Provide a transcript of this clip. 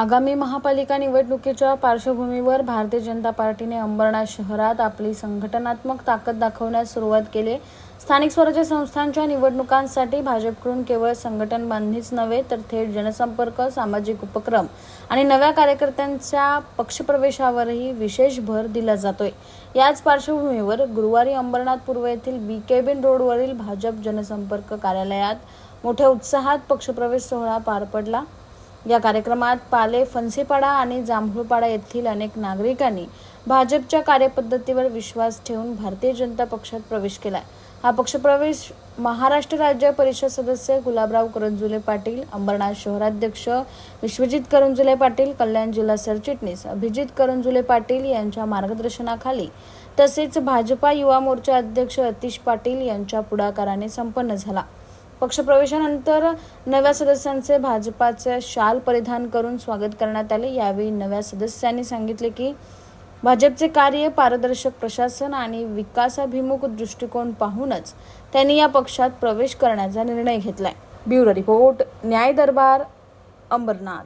आगामी महापालिका निवडणुकीच्या पार्श्वभूमीवर भारतीय जनता पार्टीने अंबरनाथ शहरात आपली संघटनात्मक ताकद दाखवण्यास सुरुवात केली. स्थानिक स्वराज्य संस्थांच्या निवडणुकांसाठी भाजपकडून केवळ संघटन बांधणीच नव्हे तर थेट जनसंपर्क सामाजिक उपक्रम आणि नव्या कार्यकर्त्यांच्या पक्षप्रवेशावरही विशेष भर दिला जातोय. याच पार्श्वभूमीवर गुरुवारी अंबरनाथ पूर्व येथील बी केबिन रोडवरील भाजप जनसंपर्क कार्यालयात मोठ्या उत्साहात पक्षप्रवेश सोहळा पार पडला. या कार्यक्रमात पाले फणसेपाडा आणि जांभूळपाडा येथील अनेक नागरिकांनी भाजपच्या कार्यपद्धतीवर विश्वास ठेवून भारतीय जनता पक्षात प्रवेश केला हा पक्षप्रवेश महाराष्ट्र राज्य परिषद सदस्य गुलाबराव करंजुले पाटील अंबरनाथ शहराध्यक्ष विश्वजित करंजुले पाटील कल्याण जिल्हा सरचिटणीस अभिजित करंजुले पाटील यांच्या मार्गदर्शनाखाली तसेच भाजपा युवा मोर्चा अध्यक्ष अतिश पाटील यांच्या पुढाकाराने संपन्न झाला. पक्षप्रवेशानंतर नव्या सदस्यांचे भाजपाचे शाल परिधान करून स्वागत करण्यात आले. यावेळी नव्या सदस्यांनी सांगितले की भाजपचे कार्य पारदर्शक प्रशासन आणि विकासाभिमुख दृष्टिकोन पाहूनच त्यांनी या पक्षात प्रवेश करण्याचा निर्णय घेतलाय. ब्युरो रिपोर्ट न्याय दरबार अंबरनाथ.